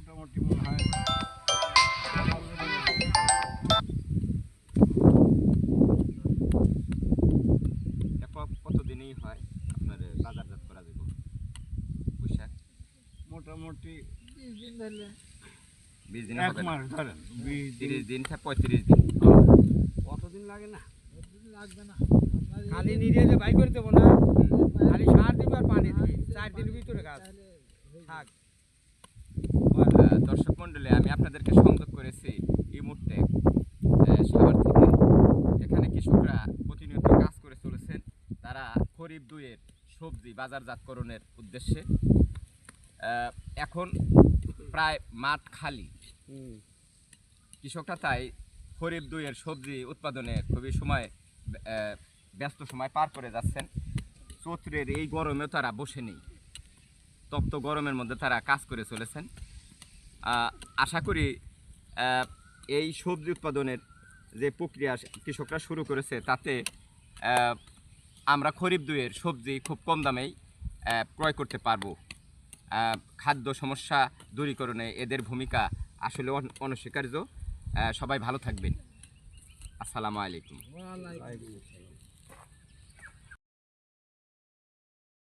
মোটামুটি মনে হয়। কতদিনেই হয় আপনার বাজারজাত করা যাবে? পোশাক মোটামুটি বিশ দিন ধরলে। বিশ দিন এক মাস ধরেন তিরিশ দিন পঁয়ত্রিশ দিন। লাগে না? লাগবে না। খালি নিজে যে বাই করে দেবো না? খালি সার দিবি আর পানি দিবি। চার দিনের ভিতরে গাছ থাক। আপনাদেরকে সংযোগ করেছি এই মুহূর্তে সাভার থেকে। এখানে কৃষকরা প্রতিনিয়ত কাজ করে চলেছেন। তারা খরিফ দুইয়ের সবজি বাজারজাতকরণের উদ্দেশ্যে। এখন প্রায় মাঠ খালি। কৃষকরা তাই খরিফ দুইয়ের সবজি উৎপাদনে খুবই সময় ব্যস্ত সময় পার করে যাচ্ছেন। চৈত্রের এই গরমেও তারা বসে নেই। তপ্ত গরমের মধ্যে তারা কাজ করে চলেছেন। আশা করি এই সবজি উৎপাদনের যে প্রক্রিয়া কৃষকরা শুরু করেছে, তাতে আমরা খরিফ দুইয়ের সবজি খুব কম দামেই ক্রয় করতে পারব। খাদ্য সমস্যা দূরীকরণে এদের ভূমিকা আসলে অনস্বীকার্য। সবাই ভালো থাকবেন। আসসালামু আলাইকুম।